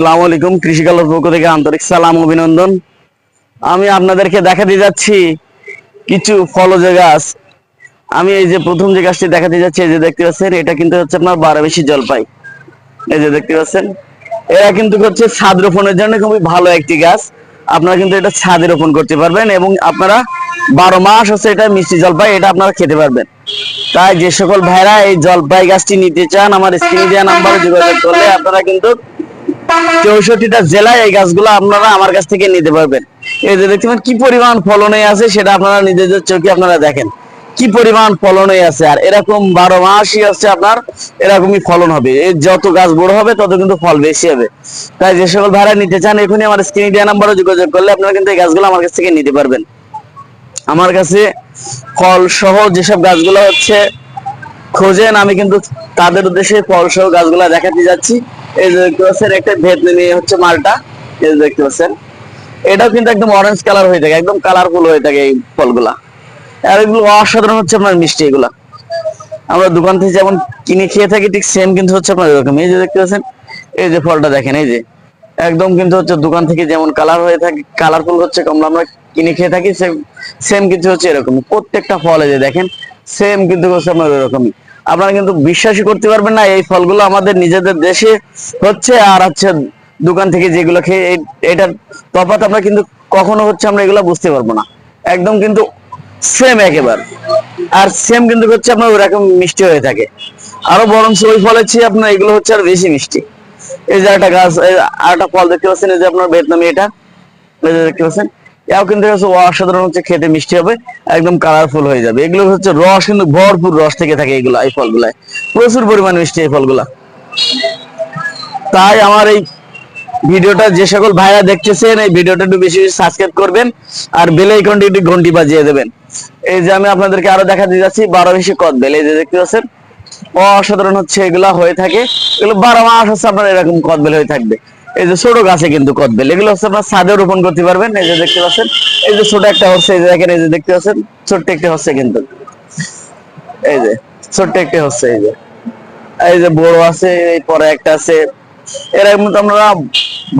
আসসালামু আলাইকুম কৃষি কালার পক্ষ থেকে আন্তরিক সালাম, অভিনন্দন। আমি আপনাদেরকে দেখাতে যাচ্ছি কিছু ফলজ গাছ। আমি এই যে প্রথম যে গাছটি দেখাতে যাচ্ছি, এই যে দেখতে পাচ্ছেন, এটা কিন্তু হচ্ছে আপনার বারোবেশি জলপাই। এই যে দেখতে পাচ্ছেন, এরা কিন্তু হচ্ছে ছাদ রোপণের জন্য খুবই ভালো একটি গাছ। আপনারা কিন্তু এটা ছাদে রোপণ করতে পারবেন এবং আপনারা বারো মাস হচ্ছে এটা মিষ্টি জলপাই, এটা আপনারা খেতে পারবেন। তাই যে সকল ভাইরা এই জলপাই গাছটি নিতে চান, আমার স্ক্রিনে দেওয়া নাম্বারে যোগাযোগ করলে আপনারা কিন্তু চৌষট্টিটা জেলায় এই গাছগুলো আপনারা আমার কাছ থেকে নিতে পারবেন। এই যে কি পরিমাণ ফলনে আছে সেটা আপনারা নিজেদের চোখে আপনারা দেখেন। কি পরিমাণ ফলনে আছে, আর এরকম বারো মাসই হচ্ছে আপনার এরকমই ফলন হবে। যত গাছ বড় হবে, তত কিন্তু ফল বেশি হবে। তাই যে সকল ভাড়া নিতে চান, এখনই আমার নাম্বারে যোগাযোগ করলে আপনারা কিন্তু এই গাছগুলো আমার কাছ থেকে নিতে পারবেন। আমার কাছে ফল সহ যেসব গাছগুলো হচ্ছে, খোঁজেন, আমি কিন্তু তাদের উদ্দেশ্যে ফল সহ গাছগুলা দেখাতে যাচ্ছি। এই যে দেখতে পাচ্ছেন, একটা ভেতনি হচ্ছে মালটা। এই দেখতে পাচ্ছেন, এটাও কিন্তু একদম অরেঞ্জ কালার হয়ে থাকে, একদম কালারফুল হয়ে থাকে এই ফলগুলা। আর এগুলো অসাধারণ হচ্ছে আপনার মিষ্টি এগুলা। আমরা দোকান থেকে যেমন কিনে খেয়ে থাকি, ঠিক সেম কিন্তু হচ্ছে আপনার এরকম। এই যে দেখতে পাচ্ছেন, এই যে ফলটা দেখেন, এই যে। একদম কিন্তু হচ্ছে দোকান থেকে যেমন কালার হয়ে থাকে কালারফুল হচ্ছে কমলা, আমরা কিনে খেয়ে থাকি সেম সেম কিন্তু হচ্ছে এরকম। প্রত্যেকটা ফল এই যে দেখেন সেম কিন্তু হচ্ছে আপনার এরকমই। আপনারা কিন্তু বিশ্বাসই করতে পারবেন না, এই ফলগুলো আমাদের নিজেদের দেশে হচ্ছে আর হচ্ছে দোকান থেকে যেগুলো খেয়ে এটার তফাৎ আমরা কিন্তু কখনো হচ্ছে আমরা এগুলো বুঝতে পারব না। একদম কিন্তু সেম একেবারে। আর সেম কিন্তু হচ্ছে আপনার ওরকম মিষ্টি হয়ে থাকে। আরও বরং ওই ফলের চেয়ে আপনার এগুলো হচ্ছে আর বেশি মিষ্টি। এই যে একটা গাছ আর একটা ফল দেখতে পাচ্ছেন, এই যে আপনার ভিয়েতনামি এটা। দেখতে পাচ্ছেন। কিন্তু হচ্ছে অসাধারণ হচ্ছে খেতে, মিষ্টি হবে, একদম কালারফুল হয়ে যাবে। এগুলো হচ্ছে রস কিন্তু ভরপুর রস থেকে থাকে এগুলো, এই প্রচুর পরিমাণ মিষ্টি এই ফলগুলা। তাই আমার এই ভিডিওটা যে সকল ভাইরা দেখতেছেন, এই ভিডিওটা একটু বেশি বেশি সাবস্ক্রাইব করবেন, আর বেল আইকনটি একটু ঘন্টি বাজিয়ে দেবেন। এই যে আমি আপনাদেরকে আরও দেখাতে যাচ্ছি, বারো বেশি কদ বেল এই যে দেখতে পাচ্ছেন, অসাধারণ হচ্ছে এগুলা হয়ে থাকে। এগুলো বারো মাস হচ্ছে আপনার এরকম কদবেল হয়ে থাকবে। এই যে ছোট গাছে কিন্তু কদবেল, এগুলো হচ্ছে আপনার ছাদে রোপণ করতে পারবেন, এই যে দেখতে পাচ্ছেন। এই যে ছোট একটা হচ্ছে, এই যে দেখেন, এই যে দেখতে পাচ্ছেন, ছোট্ট একটা হচ্ছে কিন্তু। এই যে, ছোট্ট একটা হচ্ছে, এই যে। এই যে বড় আছে, এই পরে একটা আছে। এরকম আপনারা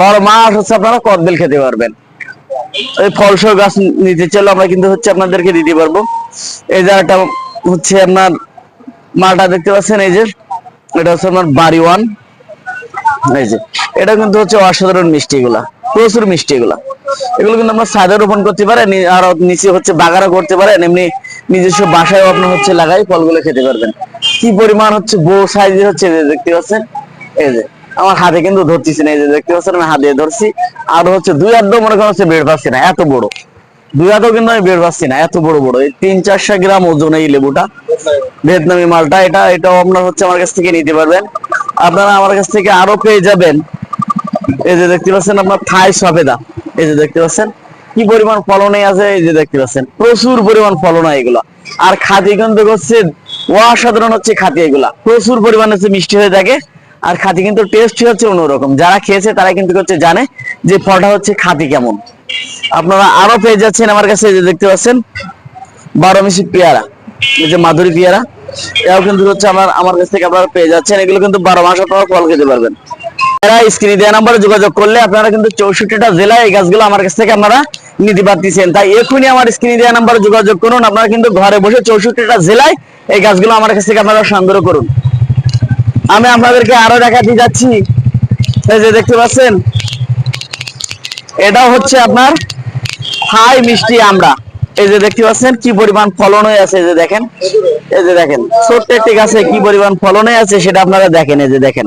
বারো মাস হচ্ছে আপনারা কদবেল খেতে পারবেন। এই ফলসহ গাছ নিতে চাইলে আমরা কিন্তু হচ্ছে আপনাদেরকে দিতে পারব। এই যে একটা হচ্ছে আপনার মালটা দেখতে পাচ্ছেন, এই যে, এটা হচ্ছে আপনার বাড়ি ওয়ান। এই যে, এটা কিন্তু হচ্ছে অসাধারণ মিষ্টি এগুলা প্রচুর মিষ্টি এগুলা এগুলো কিন্তু আমরা ছাদে রোপণ করতে পারেন আর নিচে হচ্ছে বাগানও করতে পারেন এমনি নিজস্ব বাসায় আপনার হচ্ছে লাগাই ফলগুলো খেতে পারবেন। কি পরিমাণ হচ্ছে বড় সাইজের হচ্ছে দেখতে পাচ্ছেন? এই যে, আমার হাতে কিন্তু ধরতেছি না, এই যে দেখতে পাচ্ছেন, আমি হাতে ধরছি। আর হচ্ছে দুই আধ মনে করেন হচ্ছে বের পাচ্ছি না, এত বড়। দুই হাতও কিন্তু আমি বের পাচ্ছি না, এত বড় বড়। এই তিন চারশো গ্রাম ওজন এই লেবুটা। ভিয়েতনামি মালটা, এটা, এটাও আপনার হচ্ছে আমার কাছ থেকে নিতে পারবেন। আপনারা আমার কাছ থেকে আরও পেয়ে যাবেন। এই যে দেখতে পাচ্ছেন আপনার থাই সফেদা। এই যে দেখতে পাচ্ছেন, কি পরিমাণ ফলনে আছে, এই যে দেখতে পাচ্ছেন, প্রচুর পরিমাণ ফলন হয় এগুলা। আর খাতি কিন্তু হচ্ছে, অসাধারণ হচ্ছে খাতি এগুলা। প্রচুর পরিমাণ হচ্ছে মিষ্টি হয়ে থাকে, আর খাতি কিন্তু টেস্ট হচ্ছে অন্যরকম। যারা খেয়েছে তারা কিন্তু হচ্ছে জানে যে ফলটা হচ্ছে খাতি কেমন। আপনারা আরও পেয়ে যাচ্ছেন আমার কাছে, এই যে দেখতে পাচ্ছেন, বারো মিশি পেয়ারা। এই যে মাধুরী পেয়ারা। এটাও কিন্তু হচ্ছে আমার আমার কাছ থেকে আপনারা পেয়ে যাচ্ছেন। এগুলো কিন্তু বারো মাস আপনারা ফল খেতে পারবেন। এরা স্ক্রিনে দেওয়া নাম্বারে যোগাযোগ করলে আপনারা কিন্তু চৌষট্টিটা জেলায় এই গাছগুলো আমার কাছ থেকে আপনারা নিতে পারতেছেন। তাই এখনই আমার স্ক্রিনে দেওয়া নাম্বারে যোগাযোগ করুন। আপনারা কিন্তু ঘরে বসে চৌষট্টিটা জেলায় এই গাছগুলো আমার কাছ থেকে আপনারা সংগ্রহ করুন। আমি আপনাদেরকে আরও দেখাতে যাচ্ছি। এই যে দেখতে পাচ্ছেন? এটাও হচ্ছে আপনার হাই মিষ্টি আমরা। এই যে দেখতে পাচ্ছেন কি পরিমাণ ফলন হয়ে আছে, এই যে দেখেন। এই যে দেখেন, ছোট্ট একটি গাছে কি পরিমাণ ফলন আছে সেটা আপনারা দেখেন, এই যে দেখেন।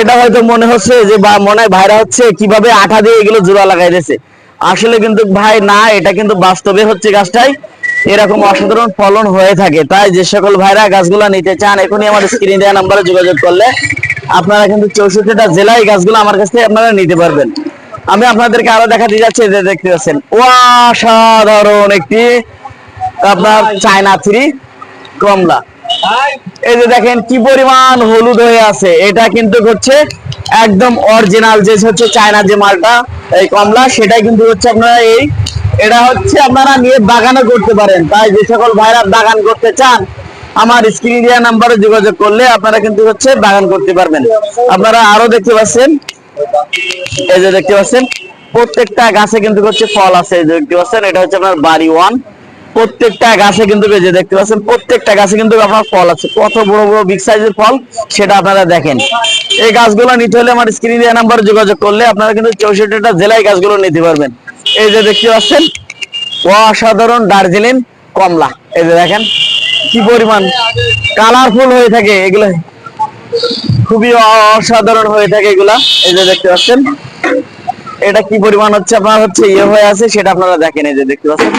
এটা হয়তো মনে হচ্ছে যে বা মনে হয় ভাইরা হচ্ছে কীভাবে আঠা দিয়ে এগুলো জোড়া লাগাই দিয়েছে। আসলে কিন্তু ভাই, না, এটা কিন্তু বাস্তবে হচ্ছে গাছটাই। এরকম অসাধারণ ফলন হয়ে থাকে। তাই যে সকল ভাইরা গাছগুলো নিতে চান, এখনই আমার স্ক্রিনে দেওয়া নাম্বারে যোগাযোগ করলে আপনারা কিন্তু চৌষট্টিটা জেলায় গাছগুলো আমার কাছ থেকে আপনারা নিতে পারবেন। আমি আপনাদেরকে আরও দেখাতে যাচ্ছি দেখতে পাচ্ছেন। অসাধারণ একটি আপনার চায়না থ্রি। কমলা। এই যে দেখেন কি পরিমাণ হলুদ হয়ে আছে। এটা কিন্তু হচ্ছে একদম অরিজিনাল যে হচ্ছে চায়না যে মালটা, এই কমলা সেটাই কিন্তু হচ্ছে আপনারা এই এটা হচ্ছে আপনারা নিয়ে বাগানও করতে পারেন। তাই যে সকল ভাইরা বাগান করতে চান, আমার স্ক্রিন দেওয়া নাম্বারে যোগাযোগ করলে আপনারা কিন্তু হচ্ছে বাগান করতে পারবেন। আপনারা আরও দেখতে পাচ্ছেন? এই যে দেখতে পাচ্ছেন, প্রত্যেকটা গাছে কিন্তু হচ্ছে ফল আছে। দেখতে পাচ্ছেন, এটা হচ্ছে আপনার বাড়ি ওয়ান। প্রত্যেকটা গাছে কিন্তু যে দেখতে পাচ্ছেন, প্রত্যেকটা গাছে কিন্তু আপনার ফল আছে। কত বড় বড় বিগ সাইজের ফল, সেটা আপনারা দেখেন। এই গাছগুলো নিতে হলে আমার স্ক্রিনে দেওয়া নাম্বারে যোগাযোগ করলে আপনারা কিন্তু চৌষট্টিটা জেলায় গাছগুলো নিতে পারবেন। এই যে দেখতে পাচ্ছেন, অসাধারণ দার্জিলিং কমলা। এই যে দেখেন, কি পরিমাণ কালারফুল হয়ে থাকে এগুলো। খুবই অসাধারণ হয়ে থাকে এগুলা। এই যে দেখতে পাচ্ছেন, এটা কি পরিমাণ হচ্ছে, আপনার হচ্ছে ইয়ে হয়ে আছে, সেটা আপনারা দেখেন। এই যে দেখতে পাচ্ছেন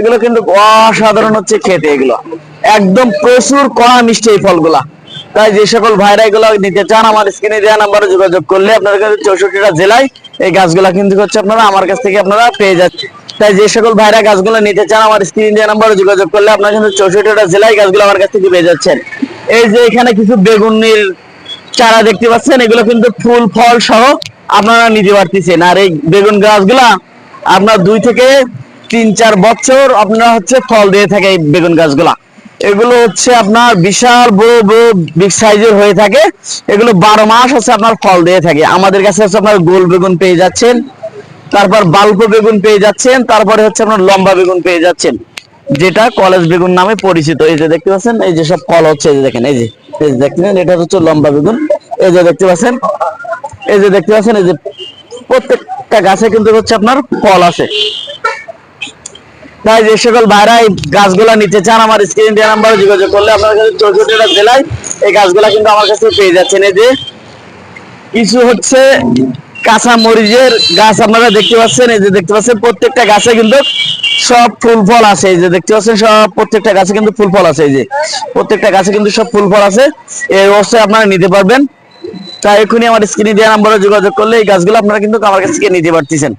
এগুলো কিন্তু অসাধারণ হচ্ছে খেতে এগুলো। একদম প্রচুর কড়া মিষ্টি এই ফলগুলা। তাই যে সকল ভাইরা এগুলো নিতে চান, আমার স্ক্রিনে দেওয়া নাম্বারে যোগাযোগ করলে আপনারা কিন্তু চৌষট্টিটা জেলায় এই গাছগুলা কিন্তু হচ্ছে আপনারা, আমার কাছ থেকে আপনারা পেয়ে যাচ্ছেন। তাই যে সকল ভাইরা গাছগুলো নিতে চান, আমার স্ক্রিনে দেওয়া নাম্বারে যোগাযোগ করলে আপনারা কিন্তু চৌষট্টিটা জেলায় গাছগুলো আমার কাছ থেকে পেয়ে যাচ্ছেন। এই যে এখানে কিছু বেগুনির চারা দেখতে পাচ্ছেন, এগুলো কিন্তু ফুল, ফল সহ আপনারা নিতে পারতেছেন। আর এই বেগুন গাছগুলা আপনার দুই থেকে তিন চার বছর আপনারা হচ্ছে ফল দিয়ে থাকে এই বেগুন গাছগুলা। এগুলো হচ্ছে আপনার বিশাল বড় বড় বিগ সাইজের হয়ে থাকে। এগুলো বারো মাস হচ্ছে আপনার ফল দিয়ে থাকে। আমাদের কাছে হচ্ছে আপনার গোল বেগুন পেয়ে যাচ্ছেন, তারপর বাল্প বেগুন পেয়ে যাচ্ছেন, তারপরে হচ্ছে আপনার লম্বা বেগুন পেয়ে যাচ্ছেন, যেটা কলেজ বেগুন নামে পরিচিত। এই যে দেখতে পাচ্ছেন, এই যে সব ফল হচ্ছে, এই যে দেখেন, এই যে এই যে দেখছেন এটা হচ্ছে লম্বা বেগুন। এই যে দেখতে পাচ্ছেন, এই যে দেখতে পাচ্ছেন, এই যে প্রত্যেকটা গাছে কিন্তু হচ্ছে আপনার ফল আছে। তাই যে সকল গাছগুলা নিতে চান, আমার স্ক্রিন দেওয়া নাম্বারে যোগাযোগ করলে আপনার কাছে জেলায় এই গাছগুলা কিন্তু আমার কাছে পেয়ে যাচ্ছেন। এই যে কিছু হচ্ছে কাঁচা মরিচের গাছ আপনারা দেখতে পাচ্ছেন, এই যে দেখতে পাচ্ছেন প্রত্যেকটা গাছে কিন্তু সব ফুল ফল আছে। এই যে দেখতে পাচ্ছেন সব প্রত্যেকটা গাছে কিন্তু ফুল ফল আছে। এই যে প্রত্যেকটা গাছে কিন্তু সব ফুল ফল আছে। এই অবস্থায় আপনারা নিতে পারবেন। তাই এখনই আমার স্ক্রিনে দেওয়া নাম্বারে যোগাযোগ করলে এই গাছগুলো আপনারা কিন্তু আমার কাছ থেকে নিতে পারতেছেন।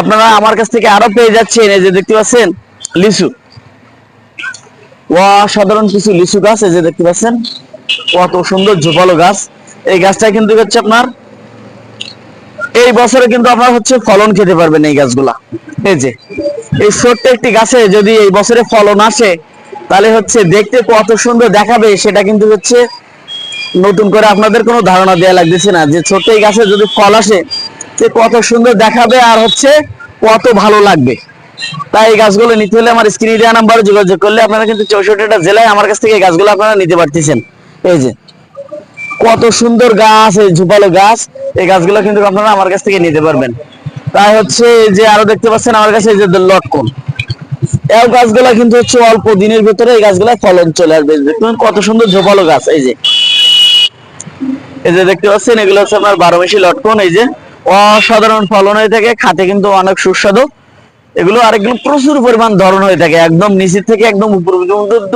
আপনারা আমার কাছ থেকে আরও পেয়ে যাচ্ছেন, এই যে দেখতে পাচ্ছেন, লিচু। অসাধারণ কিছু লিচু গাছ, এই যে দেখতে পাচ্ছেন। কত সুন্দর ঝোপালো গাছ। এই গাছটা কিন্তু হচ্ছে আপনার, এই বছরে কিন্তু আপনার হচ্ছে ফলন খেতে পারবেন এই গাছগুলা। এই যে, এই ছোট্ট একটি গাছে যদি এই বছরে ফলন আসে, তাহলে হচ্ছে দেখতে কত সুন্দর দেখাবে, সেটা কিন্তু হচ্ছে নতুন করে আপনাদের কোনো ধারণা দেওয়া লাগতেছে না। যে ছোট্ট এই গাছে যদি ফল আসে সে কত সুন্দর দেখাবে আর হচ্ছে কত ভালো লাগবে। তাই এই গাছগুলো নিতে হলে আমার স্ক্রিনে দেওয়া নাম্বারে যোগাযোগ করলে আপনারা কিন্তু চৌষট্টিটা জেলায় আমার কাছ থেকে এই গাছগুলো আপনারা নিতে পারতেছেন। এই যে, কত সুন্দর গাছ, এই ঝুপালো গাছ, এই গাছগুলো কিন্তু আপনারা আমার কাছ থেকে নিতে পারবেন। তাই হচ্ছে যে আরও দেখতে পাচ্ছেন আমার কাছে এই যে লটকন। এই গাছগুলা কিন্তু হচ্ছে অল্প দিনের ভিতরে এই গাছগুলো ফলন চলে আসবে। দেখুন কত সুন্দর ঝোপালো গাছ, এই যে। এই যে দেখতে পাচ্ছেন, এগুলো হচ্ছে আপনার বারো মাসি লটকন, এই যে অসাধারণ ফলন হয়ে থাকে, খাতে কিন্তু অনেক সুস্বাদু। এগুলো আর এগুলো প্রচুর পরিমাণ ধরন হয়ে থাকে, একদম নিচের থেকে একদম উপর পর্যন্ত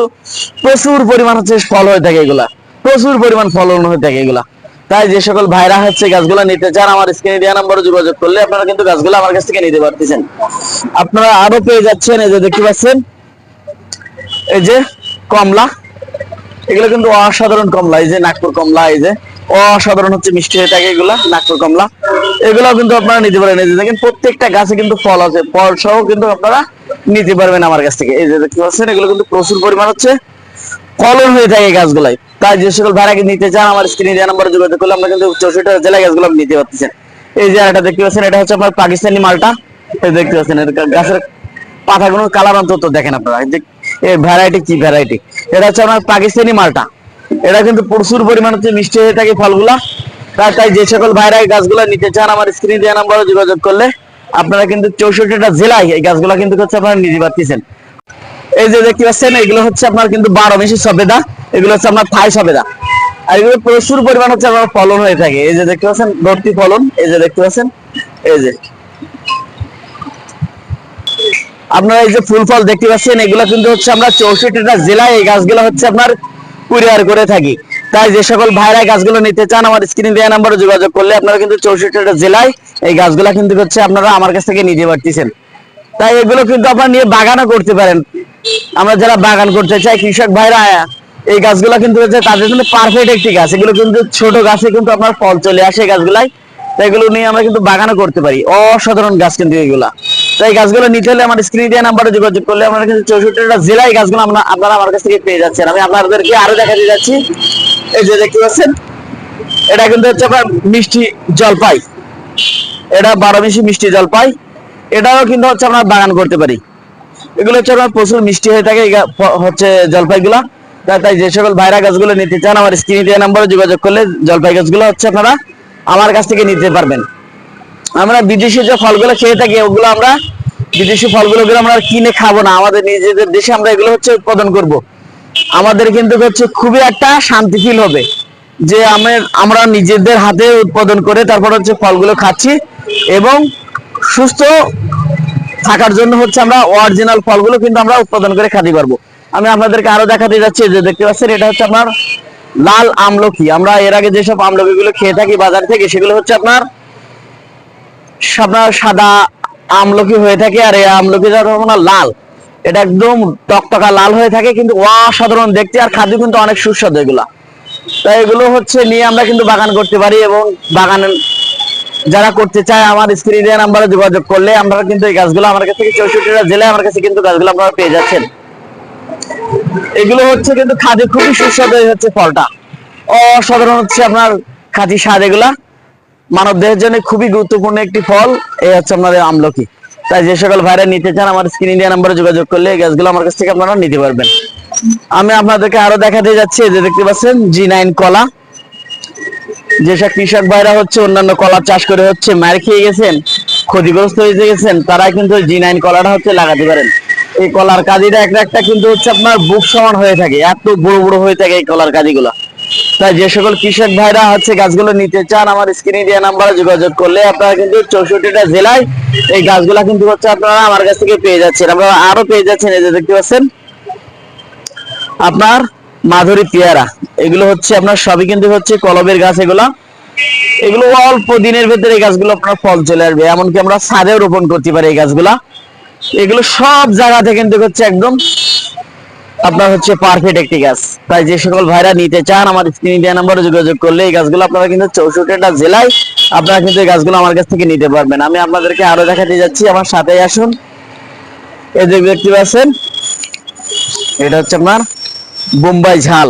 প্রচুর পরিমাণ হচ্ছে ফল হয়ে থাকে এগুলা। প্রচুর পরিমাণ ফলন হয়ে থাকে এগুলা। তাই যে সকল ভাইরা হচ্ছে গাছগুলো নিতে চান, আমার স্ক্রিনে দেওয়া নাম্বারে যোগাযোগ করলে আপনারা কিন্তু গাছগুলো আমার কাছ থেকে নিতে পারতেছেন। আপনারা আরও পেয়ে যাচ্ছেন, এই যে দেখতে পাচ্ছেন, এই যে কমলা। এগুলো কিন্তু অসাধারণ কমলা, এই যে নাগপুর কমলা, এই যে অসাধারণ হচ্ছে মিষ্টি হয়ে থাকে এগুলা নাগপুর কমলা। এগুলো কিন্তু আপনারা নিতে পারেন। এই যে দেখেন, প্রত্যেকটা গাছে কিন্তু ফল আছে। ফল সহ কিন্তু আপনারা নিতে পারবেন আমার কাছ থেকে। এই যে দেখতে পাচ্ছেন, এগুলো কিন্তু প্রচুর পরিমাণ হচ্ছে ফলন হয়ে থাকে গাছগুলাই তাই যে সকল ভাড়াকে নিতে চান, আমার স্ক্রিনে দেওয়া নাম্বারে যোগাযোগ করলে আমরা কিন্তু চৌষট্টি জেলায় গাছগুলো নিতে পারতেছেন। এই যে এটা দেখতে পাচ্ছেন, এটা হচ্ছে আপনার পাকিস্তানি মালটা। এই দেখতে পাচ্ছেন গাছের পাতাগুলো কালার অন্তত দেখেন আপনারা। এই ভ্যারাইটি কি ভ্যারাইটি এটা হচ্ছে আপনার পাকিস্তানি মালটা। এটা কিন্তু প্রচুর পরিমাণ হচ্ছে মিষ্টি হয়ে থাকে ফলগুলা। তাই তাই যে সকল ভাইরা এই গাছগুলো নিতে চান, আমার স্ক্রিনে দেওয়া নাম্বারে যোগাযোগ করলে আপনারা কিন্তু চৌষট্টিটা জেলায় এই গাছগুলো কিন্তু হচ্ছে আপনারা নিতে পারতেছেন। এই যে দেখতে পাচ্ছেন, এগুলো হচ্ছে আপনার কিন্তু বারো মেশি সবেদা, এগুলো হচ্ছে আপনার থাই সবেদা। আর এগুলো প্রচুর পরিমাণ হচ্ছে আপনার ফলন হয়ে থাকে। এই যে দেখতে পাচ্ছেন, ভর্তি ফলন, এই যে দেখতে পাচ্ছেন, এই যে। আপনারা এই যে ফুল ফল দেখতে পাচ্ছেন, এগুলো কিন্তু হচ্ছে আমরা চৌষট্টিটা জেলায় এই গাছগুলো হচ্ছে আপনার কুরিয়ার করে থাকি। তাই যে সকল ভাইরা গাছগুলো নিতে চান, আমার স্ক্রিনে দেওয়া নাম্বারে যোগাযোগ করলে আপনারা কিন্তু চৌষট্টিটা জেলায় এই গাছগুলা কিন্তু হচ্ছে আপনারা আমার কাছ থেকে নিতে পারতেছেন। তাই এগুলো কিন্তু আপনারা নিয়ে বাগানও করতে পারেন। আমরা যারা বাগান করতে চাই, কৃষক ভাইরা, এই গাছগুলা কিন্তু হচ্ছে তাদের জন্য পারফেক্ট একটি গাছ। এগুলো কিন্তু ছোট গাছে কিন্তু আপনার ফল চলে আসে এই গাছগুলাই তাই এগুলো নিয়ে আমরা কিন্তু বাগানও করতে পারি। অসাধারণ গাছ কিন্তু এগুলা। তাই গাছগুলো নিতে হলে আমার স্ক্রিনে দেওয়া নাম্বারে যোগাযোগ করলে আমরা কিন্তু চৌষট্টিটা জেলায় গাছগুলো আপনারা আমার কাছ থেকে পেয়ে যাচ্ছেন। আমি আপনাদেরকে আরও দেখা দিয়ে যাচ্ছি। এই যে দেখতে পাচ্ছেন, এটা কিন্তু হচ্ছে আপনার মিষ্টি জলপাই। এটা বারো মিশি মিষ্টি জলপাই। এটাও কিন্তু হচ্ছে আমরা বাগান করতে পারি। এগুলো হচ্ছে আপনার প্রচুর মিষ্টি হয়ে থাকে এই হচ্ছে জলপাইগুলা। তাই যে সকল ভাইরা গাছগুলো নিতে চান, আমার স্ক্রিনে দেওয়া নাম্বারে যোগাযোগ করলে জলপাই গাছগুলো হচ্ছে আপনারা আমার কাছ থেকে নিতে পারবেন। আমরা বিদেশি যে ফলগুলো খেয়ে থাকি, ওগুলো আমরা বিদেশি ফলগুলো গুলো আমরা কিনে খাব না। আমাদের নিজেদের দেশে আমরা এগুলো হচ্ছে উৎপাদন করব। আমাদের কিন্তু হচ্ছে খুবই একটা শান্তি ফিল হবে যে আমরা নিজেদের হাতে উৎপাদন করে তারপর হচ্ছে ফলগুলো খাচ্ছি এবং সুস্থ থাকার জন্য হচ্ছে আমরা অরিজিনাল ফলগুলো কিন্তু আমরা উৎপাদন করে খেতে পারব। আমি আপনাদেরকে আরও দেখাতে যাচ্ছি যে দেখতে পাচ্ছেন, এটা হচ্ছে আপনার লাল আমলকি। আমরা এর আগে যেসব আমলকি গুলো খেয়ে থাকি বাজার থেকে, সেগুলো হচ্ছে আপনার আপনার সাদা আমলকি হয়ে থাকে আর এই আমলকি আপনার লাল। এটা একদম টকটকা লাল হয়ে থাকে, কিন্তু অসাধারণ দেখতে আর খাদ্য কিন্তু অনেক সুস্বাদু এগুলা। তাই এগুলো হচ্ছে নিয়ে আমরা কিন্তু বাগান করতে পারি এবং বাগান যারা করতে চায় আমার স্ক্রিন নাম্বারে যোগাযোগ করলে আমরা কিন্তু এই গাছগুলো আমার কাছ থেকে চৌষট্টিটা জেলায় আমার কাছে কিন্তু গাছগুলো আপনারা পেয়ে যাচ্ছেন। এগুলো হচ্ছে কিন্তু খাদে খুবই সুস্বাদু হচ্ছে ফলটা। অসাধারণ হচ্ছে আপনার খাঁটি স্বাদ এগুলা। মানব দেহের জন্য খুবই গুরুত্বপূর্ণ একটি ফল, এই হচ্ছে আপনাদের আমলকি। তাই যে সকল ভাইরা নিতে চান, আমার স্ক্রিন ইন্ডিয়া নাম্বারে যোগাযোগ করলে এই গাছগুলো আমার কাছ থেকে আপনারা নিতে পারবেন। আমি আপনাদেরকে আরও দেখাতে যাচ্ছি, এই যে দেখতে পাচ্ছেন জি নাইন কলা। যেসব কৃষক ভাইরা হচ্ছে, অন্যান্য কলার চাষ করে হচ্ছে, মার খেয়ে গেছেন, ক্ষতিগ্রস্ত হয়ে গেছেন তারা কিন্তু জি নাইন কলাটা হচ্ছে লাগাতে পারেন। এই কলার কাজিটা একটা একটা কিন্তু হচ্ছে আপনার বুক সমান হয়ে থাকে, এত বড় বড় হয়ে থাকে এই কলার কাজিগুলো তাই যে সকল কৃষক ভাইরা হচ্ছে গাছগুলো নিতে চান, আমার স্ক্রিনে দেওয়া নাম্বারে যোগাযোগ করলে আপনারা কিন্তু চৌষট্টিটা জেলায় এই গাছগুলা কিন্তু হচ্ছে আপনারা আমার কাছ থেকে পেয়ে যাচ্ছেন। আপনারা আরও পেয়ে যাচ্ছেন এই যে দেখতে পাচ্ছেন? আপনার মাধুরী পেয়ারা, এগুলো হচ্ছে আপনার সবই কিন্তু হচ্ছে কলবের গাছ এগুলা। এগুলো অল্প দিনের ভেতরে এই গাছগুলো আপনার ফল চলে আসবে, এমনকি আমরা ছাদেও রোপণ করতে পারি এই গাছগুলা। এগুলো সব জায়গাতে কিন্তু হচ্ছে একদম আপনার হচ্ছে পারফেক্ট একটি গাছ। তাই যে সকল ভাইরা নিতে চান আমার স্ক্রিন দেওয়া নাম্বারে যোগাযোগ করলে এই গাছগুলো আপনারা কিন্তু চৌষট্টিটা জেলায় আপনারা কিন্তু এই গাছগুলো আমার কাছ থেকে নিতে পারবেন। আমি আপনাদেরকে আরও দেখাতে যাচ্ছি, আমার সাথে আসুন। এই যে দেখতে পাচ্ছেন, এটা হচ্ছে আপনার বোম্বাই ঝাল।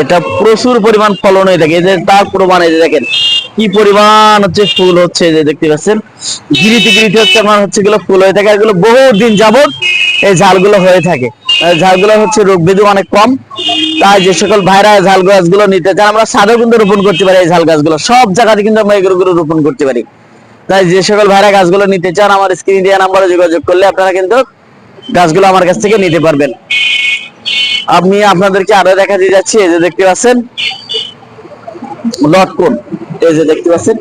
এটা প্রচুর পরিমাণ ফলন হয়ে থাকে। এই যে তার প্রমাণ, এই যে দেখেন, কি পরিমাণ হচ্ছে ফুল হচ্ছে যে দেখতে পাচ্ছেন। গিরিতে গিরিতে হচ্ছে আমার হচ্ছে এগুলো ফুল হয়ে থাকে এগুলো বহু দিন যাবত এই ঝালগুলো হয়ে থাকে। ঝালগুলো হচ্ছে রোগ ব্যাধি অনেক কম। তাই যে সকল ভাইরা ঝাল গাছগুলো নিতে চান আমরা সাদেও কিন্তু রোপণ করতে পারি এই ঝাল গাছগুলো। সব জায়গাতে কিন্তু আমরা এগুলো গুলো রোপণ করতে পারি। তাই যে সকল ভাইরা গাছগুলো নিতে চান, আমার স্ক্রিন দেওয়া নাম্বারে যোগাযোগ করলে আপনারা কিন্তু গাছগুলো আমার কাছ থেকে নিতে পারবেন। আমি আপনাদেরকে আরও দেখা দিয়ে যাচ্ছি, এই যে দেখতে পাচ্ছেন, লটকন। এই যে দেখতে পাচ্ছেন,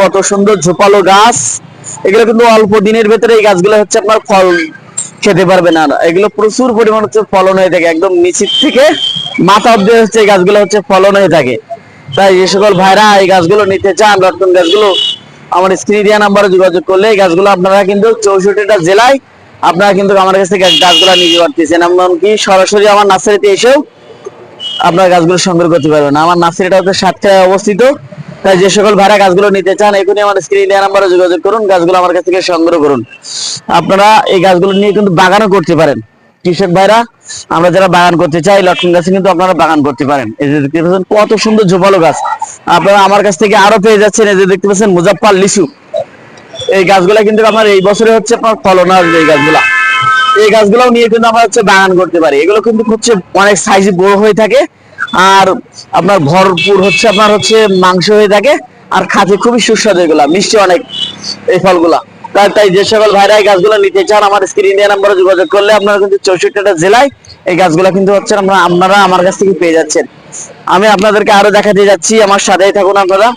কত সুন্দর ঝোপালো গাছ। এগুলো কিন্তু অল্প দিনের ভেতরে এই গাছগুলো হচ্ছে আপনার ফল খেতে পারবে না। এগুলো প্রচুর পরিমাণ হচ্ছে ফলন হয়ে থাকে। একদম নিচের থেকে মাথা অব্দি হচ্ছে এই গাছগুলো হচ্ছে ফলন হয়ে থাকে। তাই যে সকল ভাইরা এই গাছগুলো নিতে চান লটকন গাছগুলো, আমার স্ক্রিন দেওয়া নাম্বারে যোগাযোগ করলে এই গাছগুলো আপনারা কিন্তু চৌষট্টিটা জেলায় আপনারা কিন্তু আমার কাছ থেকে গাছগুলো নিতে পারতেছেন। এমনকি সরাসরি আমার নার্সারিতে এসেও আপনার গাছগুলো সংগ্রহ করতে পারবেন। আমার নার্সারিটা হচ্ছে সাতটায় অবস্থিত। তাই যে সকল ভাড়া গাছগুলো নিতে চান, এখনই আমার স্ক্রিন দেওয়া নাম্বারে যোগাযোগ করুন, গাছগুলো আমার কাছ থেকে সংগ্রহ করুন। আপনারা এই গাছগুলো নিয়ে কিন্তু বাগানও করতে পারেন। কৃষক ভাইরা, আমরা যারা বাগান করতে চাই লটকন গাছে কিন্তু আপনারা বাগান করতে পারেন। এই যে দেখতে পাচ্ছেন, কত সুন্দর ঝোপালো গাছ। আপনারা আমার কাছ থেকে আরও পেয়ে যাচ্ছেন, এই যে দেখতে পাচ্ছেন, মুজাফফর লিচু। এই গাছগুলা কিন্তু আমার এই বছরে হচ্ছে আপনার ফলন আসবে এই গাছগুলা। এই গাছগুলোও নিয়ে কিন্তু আমরা হচ্ছে বাগান করতে পারি। এগুলো কিন্তু হচ্ছে অনেক সাইজে বড় হয়ে থাকে। আর আপনার ভরপুর হচ্ছে আপনার হচ্ছে মাংস হয়ে থাকে আর খাতে খুবই সুস্বাদু এগুলা, মিষ্টি অনেক এই ফলগুলা। তাই তাই যে সকল ভাইরা এই গাছগুলো নিতে চান, আমার স্ক্রিন নাম্বারে যোগাযোগ করলে আপনারা কিন্তু চৌষট্টিটা জেলায় এই গাছগুলা কিন্তু হচ্ছে আমরা আপনারা আমার কাছ থেকে পেয়ে যাচ্ছেন। আমি আপনাদেরকে আরও দেখাতে যাচ্ছি, আমার সাথেই থাকুন আপনারা।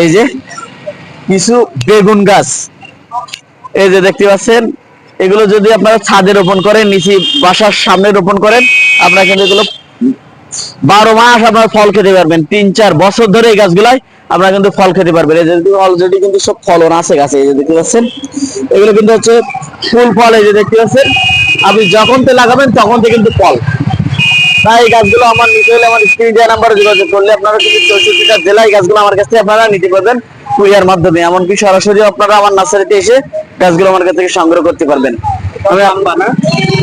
এই যে কিছু বেগুন গাছ। এই যে দেখতে পাচ্ছেন, এগুলো যদি আপনারা ছাদে রোপণ করেন, নিচে বাসার সামনে রোপণ করেন, আপনারা কিন্তু এগুলো বারো মাস আপনার ফল খেতে পারবেন। তিন চার বছর ধরে এই গাছগুলাই আপনারা কিন্তু ফল খেতে পারবেন। এই যে অলরেডি কিন্তু সব ফলন আছে গাছে এই যে দেখতে পাচ্ছেন? এগুলো কিন্তু হচ্ছে ফুল ফল এই যে দেখতে পাচ্ছেন? আপনি যখন তে লাগাবেন তখন থেকে কিন্তু ফল। তাই এই গাছগুলো আমার নিতে হলে আমার স্ক্রিন দেওয়া নাম্বারে যোগাযোগ করলে আপনারা কিন্তু চৌষট্টিটা জেলায় গাছগুলো আমার কাছ আপনারা নিতে পারবেন কুরিয়ার মাধ্যমে। এমনকি সরাসরি আপনারা আমার নার্সারিতে এসে গাছগুলো আমার কাছ থেকে সংগ্রহ করতে পারবেন। আমি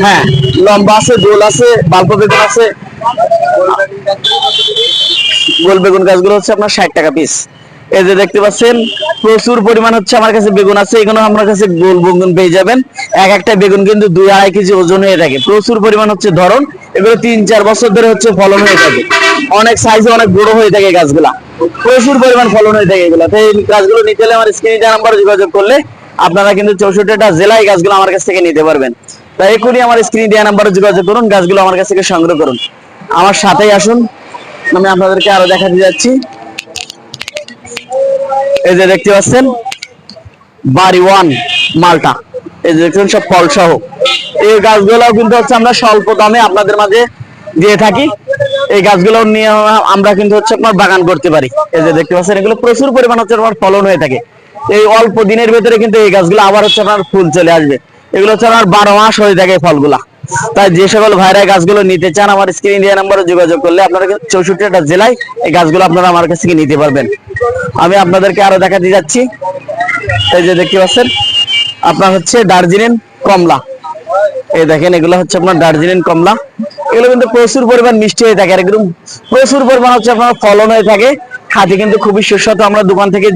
হ্যাঁ লম্বা আছে গোল আছে বাল্প বেগুন আছে গোল বেগুন গাছগুলো হচ্ছে আপনার ষাট টাকা পিস এই যে দেখতে পাচ্ছেন, প্রচুর পরিমাণ হচ্ছে আমার কাছে বেগুন আছে, এখানে আমার কাছে গোল বেগুন পেয়ে যাবেন। এক একটা বেগুন কিন্তু দুই আড়াই কেজি ওজন হয়ে থাকে। প্রচুর পরিমাণ হচ্ছে ধরন, এগুলো তিন চার বছর ধরে হচ্ছে ফলন হয়ে থাকে। অনেক সাইজে অনেক বড় হয়ে থাকে গাছগুলা। প্রচুর পরিমাণ ফলন হয়ে থাকে এগুলা এই গাছগুলো নিতে আমার স্ক্রিনে নাম্বারে যোগাযোগ করলে আপনারা কিন্তু চৌষট্টিটা জেলায় গাছগুলো আমার কাছ থেকে নিতে পারবেন। তাই এখনই আমার স্ক্রিনে দেওয়া নাম্বারে যোগাযোগ করুন, গাছগুলো আমার কাছ থেকে সংগ্রহ করুন। আমার সাথেই আসুন। আমি আপনাদেরকে আরও দেখাতে যাচ্ছি। এই যে দেখতে পাচ্ছেন, বাড়ি ওয়ান, মালটা। এই যে দেখছেন সব ফল সহ। এই গাছগুলো কিন্তু হচ্ছে আমরা স্বল্প দামে আপনাদের মাঝে দিয়ে থাকি। এই গাছগুলো নিয়ে আমরা কিন্তু হচ্ছে আপনার বাগান করতে পারি। এই যে দেখতে পাচ্ছেন, এগুলো প্রচুর পরিমাণ হচ্ছে আমার ফলন হয়ে থাকে। এই অল্প দিনের ভেতরে কিন্তু এই গাছগুলো আবার হচ্ছে আপনার ফুল চলে আসবে। এগুলো হচ্ছে আমার বারো মাস হয়ে থাকে ফলগুলা। তাই যে সকল ভাইরা গাছগুলো নিতে চান, আমার স্ক্রিন দেওয়া নাম্বারে যোগাযোগ করলে আপনারা চৌষট্টিটা জেলায় এই গাছগুলো আপনারা আমার কাছ থেকে নিতে পারবেন। আমি আপনাদেরকে আরও দেখাতে যাচ্ছি। এই যে দেখতে পাচ্ছেন, আপনার হচ্ছে দার্জিলিং কমলা। এই দেখেন, এগুলো হচ্ছে আপনার দার্জিলিং কমলা। এগুলো কিন্তু প্রচুর পরিমাণ মিষ্টি হয়ে থাকে, আর একদম প্রচুর পরিমাণ হচ্ছে আপনার ফলন হয়ে থাকে। খাতে কিন্তু খুবই সুস্বাদু, আমরা দোকান থেকে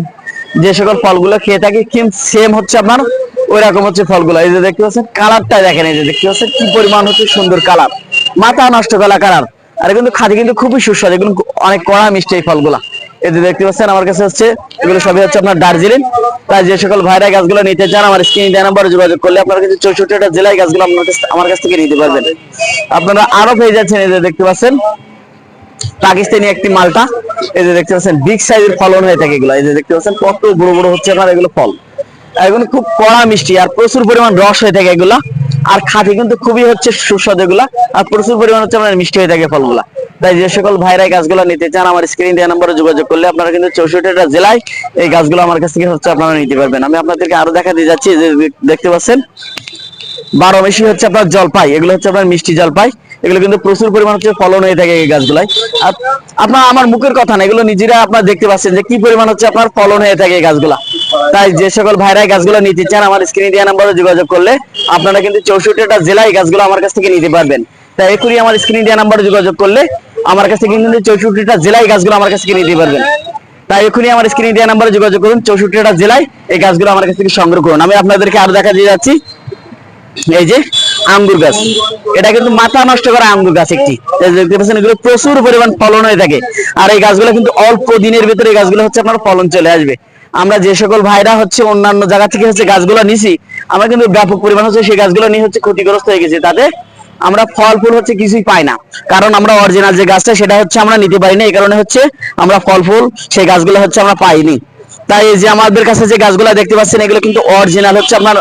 যে সকল ফলগুলো খেয়ে থাকি, কিন্তু সেম হচ্ছে আপনার ওই রকম হচ্ছে ফলগুলো। এই যে দেখতে পাচ্ছেন কালারটা দেখেন, এই যে দেখতে পাচ্ছেন কি পরিমাণ হচ্ছে সুন্দর কালার। মাথা নষ্ট করা কালার। আর কিন্তু খাতে কিন্তু খুবই সুস্বাদু, এগুলো অনেক কড়া মিষ্টি এই ফলগুলা। এই যে দেখতে পাচ্ছেন, আমার কাছে হচ্ছে এগুলো সবই হচ্ছে আপনার দার্জিলিং। তাই যে সকল ভাইরা গাছগুলো নিতে চান, আমার স্ক্রিন দেওয়া নাম্বারে যোগাযোগ করলে আপনারা কিন্তু চৌষট্টিটা জেলায় গাছগুলো আপনার কাছ- আমার কাছ থেকে নিতে পারবেন। আপনারা আরও পেয়ে যাচ্ছেন, এই যে দেখতে পাচ্ছেন, পাকিস্তানি একটি মালটা। এই যে দেখতে পাচ্ছেন বিগ সাইজের ফলন হয়ে থাকে এগুলো। এই যে দেখতে পাচ্ছেন, কত বড় বড় হচ্ছে আপনার এগুলো ফল। এগুলো খুব কড়া মিষ্টি আর প্রচুর পরিমাণ রস হয়ে থাকে এগুলা। আর খাতে কিন্তু খুবই হচ্ছে সুস্বাদু এগুলা। আর প্রচুর পরিমাণ হচ্ছে আপনার মিষ্টি হয়ে থাকে ফলগুলা। তাই যে সকল ভাইরা এই গাছগুলো নিতে চান, আমার স্ক্রিন দেওয়া নাম্বারে যোগাযোগ করলে আপনারা কিন্তু চৌষট্টিটা জেলায় এই গাছগুলো আমার কাছ থেকে হচ্ছে আপনারা নিতে পারবেন। আমি আপনাদেরকে আরও দেখাতে যাচ্ছি যে দেখতে পাচ্ছেন? বারো বেশি হচ্ছে আপনার জলপাই, এগুলো হচ্ছে আপনার মিষ্টি জলপাই। এগুলো কিন্তু প্রচুর পরিমাণ হচ্ছে ফলন হয়ে থাকে এই গাছগুলাই আর আপনার, আমার মুখের কথা না, এগুলো নিজেরা আপনার দেখতে পাচ্ছেন যে কি পরিমাণ হচ্ছে আপনার ফলন হয়ে থাকে এই গাছগুলা। তাই যে সকল ভাইরা গাছগুলো নিতে চান, আমার স্ক্রিনে দেওয়া নাম্বারে যোগাযোগ করলে আপনারা কিন্তু চৌষট্টিটা জেলায় গাছগুলো আমার কাছ থেকে নিতে পারবেন। তাই এখনই আমার স্ক্রিনে দেওয়া নাম্বারে যোগাযোগ করলে আমার কাছ থেকে কিন্তু চৌষট্টিটা জেলায় গাছগুলো আমার কাছ থেকে নিতে পারবেন। তাই এখনই আমার স্ক্রিনে দেওয়া নাম্বারে যোগাযোগ করুন, চৌষট্টিটা জেলায় এই গাছগুলো আমার কাছ থেকে সংগ্রহ করুন। আমি আপনাদেরকে আরও দেখা দিয়ে যাচ্ছি। এই যে আঙ্গুর গাছ। এটা কিন্তু মাথা নষ্ট করা আঙ্গুর গাছ একটি। দেখতে পাচ্ছেন, এগুলো প্রচুর পরিমাণ ফলন হয়ে থাকে। আর এই গাছগুলো কিন্তু অল্প দিনের ভিতরে এই গাছগুলো হচ্ছে আপনার ফলন চলে আসবে। আমরা যে সকল ভাইরা হচ্ছে অন্যান্য জায়গা থেকে হচ্ছে গাছগুলো নিছি, আমরা কিন্তু ব্যাপক পরিমাণ হচ্ছে সেই গাছগুলো নিয়ে হচ্ছে ক্ষতিগ্রস্ত হয়ে গেছে। তাতে আমরা ফল ফুল হচ্ছে কিছুই পাই না। কারণ আমরা অরিজিনাল যে গাছটা, সেটা হচ্ছে আমরা নিতে পারি না। এই কারণে হচ্ছে আমরা ফল ফুল সেই গাছগুলো হচ্ছে আমরা পাইনি। তাই এই যে আমাদের কাছে যে গাছগুলো দেখতে পাচ্ছেন, এগুলো কিন্তু অরিজিনাল হচ্ছে আপনার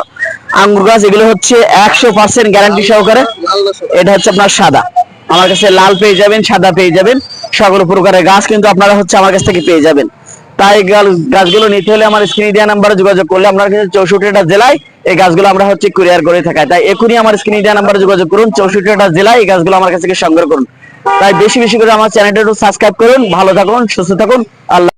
আঙ্গুর গাছ, এগুলো হচ্ছে একশো পার্সেন্ট গ্যারান্টি সহকারে। এটা হচ্ছে আপনার সাদা। আমার কাছে লাল পেয়ে যাবেন, সাদা পেয়ে যাবেন। সকল প্রকারের গাছ কিন্তু আপনারা হচ্ছে আমার কাছ থেকে পেয়ে যাবেন। তাই গাছগুলো নিতে হলে আমার স্ক্রিনে দেওয়া নাম্বারে যোগাযোগ করলে আপনারা কিন্তু চৌষট্টিটা জেলায় এই গাছগুলো আমরা হচ্ছে কুরিয়ার করে থাকাই তাই এখনই আমার স্ক্রিনে দেওয়া নাম্বারে যোগাযোগ করুন, চৌষট্টিটা জেলায় এই গাছগুলো আমার কাছ থেকে সংগ্রহ করুন। তাই বেশি বেশি করে আমার চ্যানেলটা একটু সাবস্ক্রাইব করুন, ভালো থাকুন, সুস্থ থাকুন, আল্লাহ